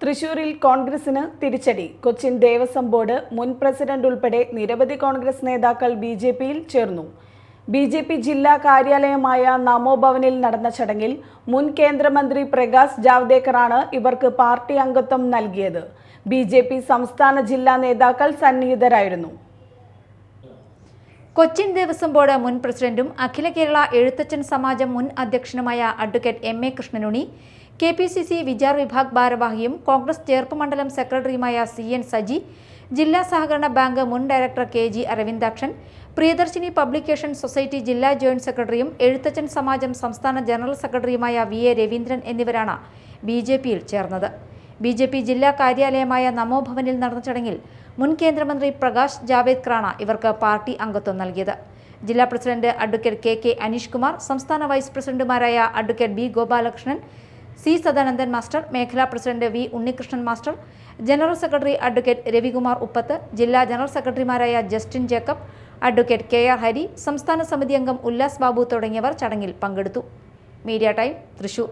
തൃശൂരിൽ കോൺഗ്രസിന് തിരിച്ചടി. കൊച്ചിൻ ദേവസ്വം ബോർഡ് മുൻ പ്രസിഡന്റ് ഉൾപ്പെടെ നിരവധി കോൺഗ്രസ് നേതാക്കൾ ബി ജെ പിയിൽ ചേർന്നു. ബി ജെ പി ജില്ലാ കാര്യാലയമായ നമോഭവനിൽ നടന്ന ചടങ്ങിൽ മുൻ കേന്ദ്രമന്ത്രി പ്രകാശ് ജാവ്ദേക്കറാണ് ഇവർക്ക് പാർട്ടി അംഗത്വം നൽകിയത്. ബി സംസ്ഥാന ജില്ലാ നേതാക്കൾ സന്നിഹിതരായിരുന്നു. കൊച്ചിൻ ദേവസ്വം ബോർഡ് മുൻ പ്രസിഡന്റും അഖില കേരള എഴുത്തച്ഛൻ സമാജം മുൻ അധ്യക്ഷനുമായ advocate M A Krishnanunni K P C C Vichar Vibhag ഭാരവാഹിയും Congress Cherpu മണ്ഡലം സെക്രട്ടറിയുമായ സി എൻ സജി ജില്ലാ സഹകരണ ബാങ്ക് മുൻ director K G Aravindakshan Priyadarshini publication society ജില്ലാ ജോയിന്റ് സെക്രട്ടറിയും എഴുത്തച്ഛൻ സമാജം സംസ്ഥാന ജനറൽ സെക്രട്ടറിയുമായ വി എ രവീന്ദ്രൻ എന്നിവരാണ് ബി ജെ പിയിൽ ചേർന്നത്. ബി ജെ പി ജില്ലാ കാര്യാലയമായ നമോഭവനിൽ നടന്ന ചടങ്ങിൽ മുൻ കേന്ദ്രമന്ത്രി പ്രകാശ് ജാവേദ്കറാണ് ഇവർക്ക് പാർട്ടി അംഗത്വം നൽകിയത്. ജില്ലാ president advocate K K Aneesh Kumar സംസ്ഥാന വൈസ് പ്രസിഡന്റുമാരായ advocate B Gopalakrishnan C Sadanandan master മേഖലാ president V Unnikrishnan master general secretary advocate Ravikumar Uppath ജില്ലാ ജനറൽ സെക്രട്ടറിമാരായ Justin Jacob advocate K R Hari സംസ്ഥാന സമിതി അംഗം ഉല്ലാസ് ബാബു തുടങ്ങിയവർ ചടങ്ങിൽ പങ്കെടുത്തു. Media time Thrissur.